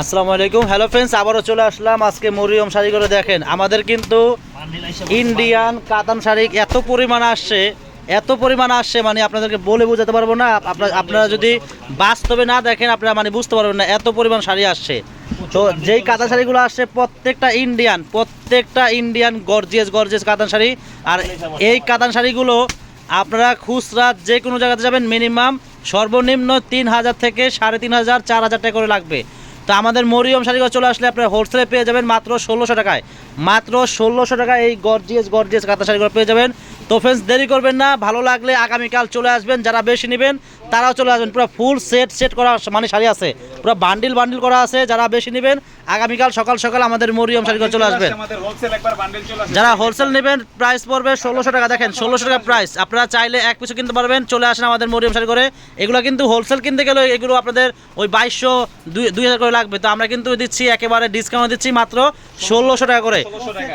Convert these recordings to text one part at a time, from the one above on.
আসসালামু আলাইকুম। Hello friends আবারও চলে আসলাম। আজকে মরিয়ম শাড়ি করে দেখেন। আমাদের কিন্তু ইন্ডিয়ান কাতান শাড়ি এত পরিমাণ আসছে, এত পরিমাণ আসছে মানে আপনাদেরকে বলে বোঝাতে পারব না। আপনারা আপনারা যদি বাস্তবে না দেখেন, আপনারা মানে বুঝতে পারবেন না এত পরিমাণ শাড়ি আসছে। তো যেই কাতান শাড়িগুলো আসছে, প্রত্যেকটা ইন্ডিয়ান প্রত্যেকটা Indian gorgeous gorgeous katan sari. আর এই কাতান শাড়িগুলো আপনারা খুচরা যে কোনো জায়গাতে যাবেন মিনিমাম সর্বনিম্ন তিন হাজার থেকে সাড়ে তিন হাজার, চার হাজার টাকা করে লাগবে। তো আমাদের মরিয়ম শাড়িগুলো চলে আসলে আপনার হোলসেলে পেয়ে যাবেন মাত্র ষোলোশো টাকায়। মাত্র ষোলোশো টাকায় এই গর্জিয়াস গর্জিয়াস কাঁথা শাড়িগুলো পেয়ে যাবেন। তো ফ্রেন্ডস দেরি করবেন না, ভালো লাগলে আগামীকাল চলে আসবেন। যারা বেশি নেবেন, তারাও চলে আসবেন। পুরো ফুল সেট সেট করা মানে শাড়ি আছে। পুরো বান্ডিল বান্ডিল করা আছে যারা বেশি নেবেন আগামীকাল সকাল সকাল আমাদের মরিয়ম শাড়িগুলো চলে আসবেন। যারা হোলসেল নেবেন প্রাইস পড়বে ষোলোশো টাকা। দেখেন ষোলোশো টাকা প্রাইস আপনারা চাইলে এক পিছু কিনতে পারবেন চলে আসেন আমাদের মরিয়ম শাড়ি করে এগুলো কিন্তু হোলসেল কিনতে গেলে এগুলো আপনাদের ওই বাইশশো দুই হাজার করে লাগবে। তো আমরা কিন্তু দিচ্ছি একেবারে ডিসকাউন্ট দিচ্ছি মাত্র ষোলোশো টাকা করে। ষোলোশো টাকা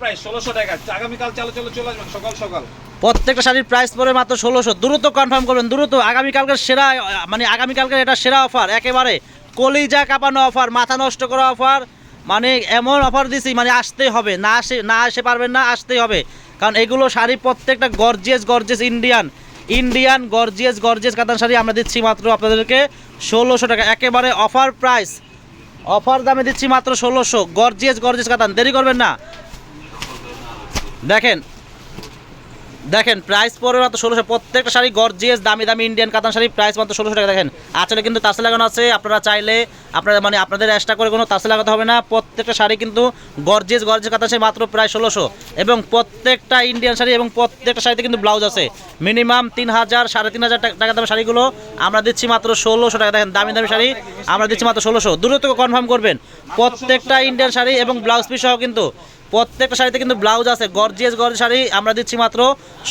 প্রাইস ষোলোশো টাকা আগামীকাল চালু চলো চলে আসবেন সকাল সকাল। প্রত্যেকটা শাড়ির প্রাইস পড়বে মাত্র ষোলোশো। দ্রুত কনফার্ম করবেন, দ্রুত। আগামীকালকের সেরা মানে আগামীকালকের এটা সেরা অফার একেবারে কলিজা কাঁপানো অফার মাথা নষ্ট করা অফার মানে এমন অফার দিছি মানে আসতেই হবে, না আসে না আসে পারবেন না, আসতেই হবে। কারণ এগুলো শাড়ি প্রত্যেকটা gorgeous gorgeous Indian Indian gorgeous gorgeous katan sari আমরা দিচ্ছি মাত্র আপনাদেরকে ষোলোশো টাকা। একেবারে অফার প্রাইস অফার দামে দিচ্ছি মাত্র ষোলোশো। গর্জিয়াস গর্জিয়াস কাতান, দেরি করবেন না। দেখেন দেখেন প্রাইস পড়বে মাত্র ষোলোশো। প্রত্যেকটা শাড়ি গর্জিয়াস দামি দামি ইন্ডিয়ান কাতান শাড়ি প্রাইস মাত্র ষোলোশো টাকা। দেখেন আচলে কিন্তু তাসে লাগানো আছে। আপনারা চাইলে, আপনারা মানে আপনাদের এক্সট্রা করে কোনো তাসে লাগাতে হবে না। প্রত্যেকটা শাড়ি কিন্তু গর্জিয়াস গর্জিয়াস কাতান শাড়ি মাত্র প্রায় ষোলোশো। এবং প্রত্যেকটা ইন্ডিয়ান শাড়ি এবং প্রত্যেকটা শাড়িতে কিন্তু ব্লাউজ আছে। মিনিমাম তিন হাজার, সাড়ে তিন হাজার টাকা- টাকা দামের শাড়িগুলো আমরা দিচ্ছি মাত্র ষোলোশো টাকা। দেখেন, দামি দামি শাড়ি আমরা দিচ্ছি মাত্র ষোলোশো। দ্রুত কনফার্ম করবেন। প্রত্যেকটা ইন্ডিয়ান শাড়ি এবং ব্লাউজ পিস সহ কিন্তু প্রত্যেকটা শাড়িতে কিন্তু ব্লাউজ আছে। গর্জিয়াস গর্জ শাড়ি আমরা দিচ্ছি মাত্র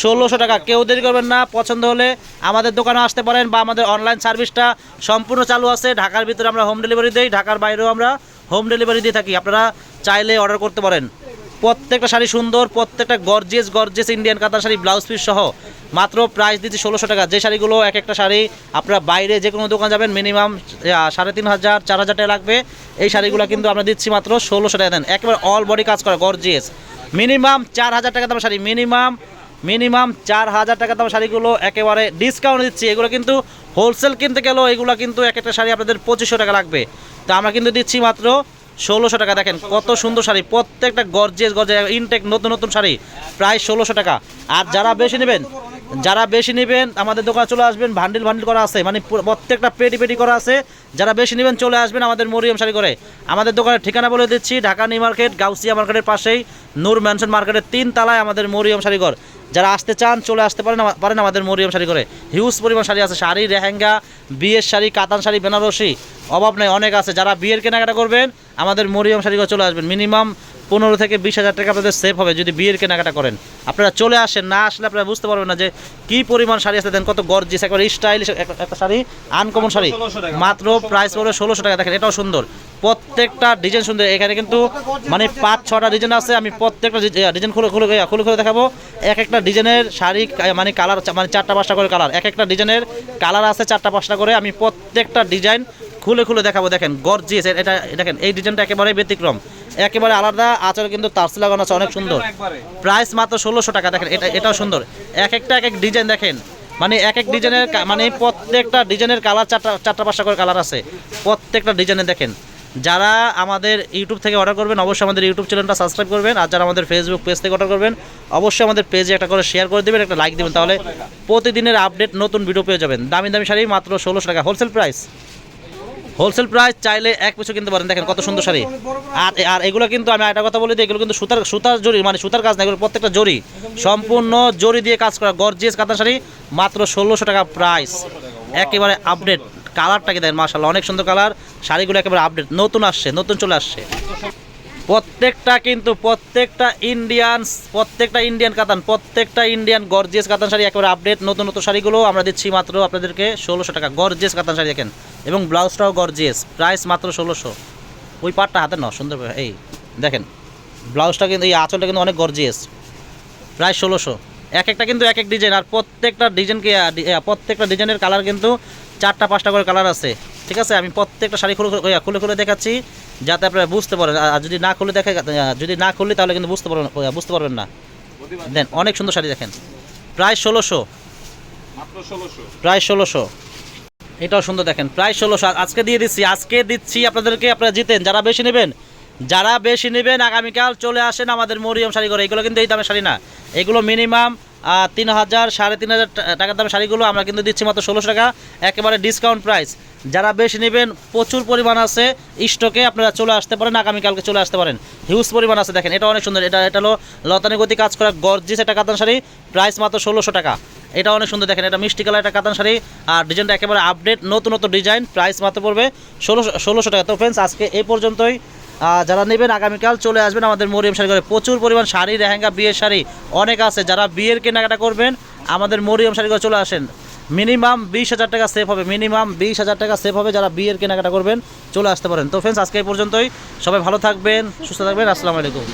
ষোলোশো টাকা। কেউ দেরি করবেন না, পছন্দ হলে আমাদের দোকানে আসতে পারেন বা আমাদের অনলাইন সার্ভিসটা সম্পূর্ণ চালু আছে। ঢাকার ভিতরে আমরা হোম ডেলিভারি দিই, ঢাকার বাইরেও আমরা হোম ডেলিভারি দিয়ে থাকি। আপনারা চাইলে অর্ডার করতে পারেন। প্রত্যেকটা শাড়ি সুন্দর, প্রত্যেকটা গর্জিয়াস গর্জিয়াস ইন্ডিয়ান কাতার শাড়ি ব্লাউজ পিস সহ। মাত্র প্রাইস দিচ্ছি ষোলোশো টাকা। যে শাড়িগুলো এক একটা শাড়ি আপনারা বাইরে যে কোনো দোকান যাবেন মিনিমাম সাড়ে তিন হাজার, চার হাজার টাকা লাগবে। এই শাড়িগুলো কিন্তু আমরা দিচ্ছি মাত্র ষোলোশো টাকা দেন। একেবারে অল বডি কাজ করা গর্জিয়াস মিনিমাম চার হাজার টাকা দাম শাড়ি মিনিমাম মিনিমাম চার হাজার টাকা দাম শাড়িগুলো একেবারে ডিসকাউন্ট দিচ্ছি। এগুলো কিন্তু হোলসেল কিনতে গেলেও এগুলো কিন্তু এক একটা শাড়ি আপনাদের পঁচিশশো টাকা লাগবে। তো আমরা কিন্তু দিচ্ছি মাত্র ষোলোশো টাকা। দেখেন কত সুন্দর শাড়ি, প্রত্যেকটা গর্জিয়াস গর্জে ইনটেক নতুন নতুন শাড়ি, প্রায় ষোলোশো টাকা। আর যারা বেশি নেবেন যারা বেশি নেবেন, আমাদের দোকানে চলে আসবেন ভান্ডিল ভান্ডিল করা আছে মানে প্রত্যেকটা পেটি পেটি করা আছে। যারা বেশি নেবেন, চলে আসবেন আমাদের মরিয়ম শাড়ি করে। আমাদের দোকানের ঠিকানা বলে দিচ্ছি, ঢাকা নিউ মার্কেট, গাউসিয়া মার্কেটের পাশেই, নূর ম্যানশন মার্কেটের তিন তালায় আমাদের মরিয়ম শাড়িঘর যারা আসতে চান, চলে আসতে পারেন পারেন আমাদের মরিয়ম শাড়ি করে হিউজ পরিমাণ শাড়ি আছে, শাড়ি রেহেঙ্গা বিয়ের শাড়ি, কাতান শাড়ি, বেনারসি, অভাব নেই, অনেক আছে। যারা বিয়ের কেনাকাটা করবেন, আমাদের মরিয়ম শাড়ি করে চলে আসবেন। মিনিমাম পনেরো থেকে বিশ হাজার টাকা আপনাদের সেভ হবে যদি বিয়ের কেনাকাটা করেন। আপনারা চলে আসেন, না আসলে আপনারা বুঝতে পারবেন না যে কি পরিমাণ শাড়ি আছে। দেন কত গর্জিস একবার স্টাইলিশ একটা শাড়ি আনকমন শাড়ি। মাত্র প্রাইস পড়বে ষোলোশো টাকা। দেখেন, এটাও সুন্দর। প্রত্যেকটা ডিজাইন সুন্দর। এখানে কিন্তু মানে পাঁচ, ছটা ডিজাইন আছে। আমি প্রত্যেকটা ডিজাইন খুলে খুলে খুলে খুলে দেখাবো। এক একটা ডিজাইনের শাড়ি মানে কালার মানে চারটা পাঁচটা করে কালার এক একটা ডিজাইনের কালার আছে চারটা পাঁচটা করে। আমি প্রত্যেকটা ডিজাইন খুলে খুলে দেখাবো। দেখেন গর্জিয়াস এটা দেখেন, এই ডিজাইনটা একেবারেই ব্যতিক্রম। একেবারে আলাদা আচর, কিন্তু তারসি লাগানো আছে, অনেক সুন্দর। প্রাইস মাত্র ষোলোশো টাকা, দেখেন, এটা, এটাও সুন্দর। এক একটা, এক এক ডিজাইন, দেখেন। মানে এক এক ডিজাইনের মানে প্রত্যেকটা ডিজাইনের কালার চারটা চারটা পাঁচটা করে কালার আছে। প্রত্যেকটা ডিজাইনে দেখেন। যারা আমাদের ইউটিউব থেকে অর্ডার করবেন, অবশ্যই আমাদের ইউটিউব চ্যানেলটা সাবস্ক্রাইব করবেন, আর যারা আমাদের ফেসবুক পেজ থেকে অর্ডার করবেন, অবশ্যই আমাদের পেজে একটা করে শেয়ার করে দেবেন, একটা লাইক দেবেন, তাহলে প্রতিদিনের আপডেট নতুন ভিডিও পেয়ে যাবেন। দামি দামি শাড়ি মাত্র ষোলোশো টাকা। হোলসেল প্রাইস হোলসেল প্রাইস চাইলে এক পিছু কিনতে পারেন। দেখেন কত সুন্দর শাড়ি। আর আর এগুলো কিন্তু আমি একটা কথা বলে দিই, এগুলো কিন্তু সুতার সুতার জরি মানে সুতার কাজ না, এগুলো প্রত্যেকটা জরি সম্পূর্ণ জরি দিয়ে কাজ করা গর্জিয়াস কাতান শাড়ি, মাত্র ষোলোশো টাকা প্রাইস একেবারে আপডেট কালারটা কি দেন মার্শাল্লাহ অনেক সুন্দর কালার শাড়িগুলো একেবারে আপডেট নতুন আসছে, নতুন চলে আসছে। প্রত্যেকটা কিন্তু প্রত্যেকটা ইন্ডিয়ান প্রত্যেকটা ইন্ডিয়ান কাতান, প্রত্যেকটা ইন্ডিয়ান গর্জিয়াস কাতান শাড়ি একেবারে আপডেট নতুন নতুন শাড়িগুলো আমরা দিচ্ছি মাত্র আপনাদেরকে ষোলোশো টাকা। গর্জিয়াস কাতান শাড়ি দেখেন। এবং ব্লাউজটাও গর্জিয়াস প্রাইস মাত্র ষোলোশো। ওই পাটটা হাতে নাও সুন্দর এই দেখেন ব্লাউজটা কিন্তু এই আঁচলটা কিন্তু অনেক গর্জিয়াস প্রায় ষোলোশো। এক একটা কিন্তু এক এক ডিজাইন আর প্রত্যেকটা ডিজাইনকে প্রত্যেকটা ডিজাইনের কালার কিন্তু চারটা পাঁচটা করে কালার আছে। ঠিক আছে? আমি প্রত্যেকটা শাড়ি খুলে খুলে খুলে দেখাচ্ছি যাতে আপনারা বুঝতে পারেন আর যদি না খুলে দেখে যদি না খুললে তাহলে কিন্তু বুঝতে পারবেন বুঝতে পারবেন না। দেন অনেক সুন্দর শাড়ি দেখেন প্রায় ষোলোশো। প্রায় ষোলোশো। এটাও সুন্দর দেখেন। প্রায় ষোলোশো আজকে দিয়ে দিচ্ছি, আজকে দিচ্ছি আপনাদেরকে, আপনারা জিতেন। যারা বেশি নেবেন, যারা বেশি নেবেন, আগামীকাল চলে আসেন আমাদের মরিয়ম শাড়ি করে এগুলো কিন্তু এই দামের শাড়ি না। এগুলো মিনিমাম তিন হাজার, সাড়ে তিন হাজার টাকার দামের শাড়িগুলো আমরা কিন্তু দিচ্ছি মাত্র ষোলোশো টাকা, একেবারে ডিসকাউন্ট প্রাইস যারা বেশি নেবেন, প্রচুর পরিমাণ আছে স্টকে আপনারা চলে আসতে পারেন, আগামীকালকে চলে আসতে পারেন। হিউজ পরিমাণ আছে দেখেন এটা অনেক সুন্দর। এটা এটা হলো লতানি গতি কাজ করা গর্জিস একটা কাতান শাড়ি প্রাইস মাত্র ষোলোশো টাকা। এটা অনেক সুন্দর দেখেন, এটা মিষ্টি কালার একটা কাতান শাড়ি। আর ডিজাইনটা একেবারে আপডেট নতুন নতুন ডিজাইন প্রাইস মাত্র পড়বে ষোলোশো ষোলোশো টাকা। তো ফ্রেন্ডস আজকে এই পর্যন্তই। যারা নেবেন, আগামীকাল চলে আসবেন আমাদের মরিয়ম শাড়ি করে প্রচুর পরিমাণ শাড়ি, লেহেঙ্গা, বিয়ের শাড়ি অনেক আছে। যারা বিয়ের কেনাকাটা করবেন, আমাদের মরিয়াম শাড়ি করে চলে আসেন। মিনিমাম বিশ হাজার টাকা সেভ হবে, মিনিমাম বিশ হাজার টাকা সেভ হবে যারা বিয়ের কেনাকাটা করবেন, চলে আসতে পারেন। তো ফ্রেন্ডস আজকে এই পর্যন্তই। সবাই ভালো থাকবেন, সুস্থ থাকবেন, আসসালামু আলাইকুম।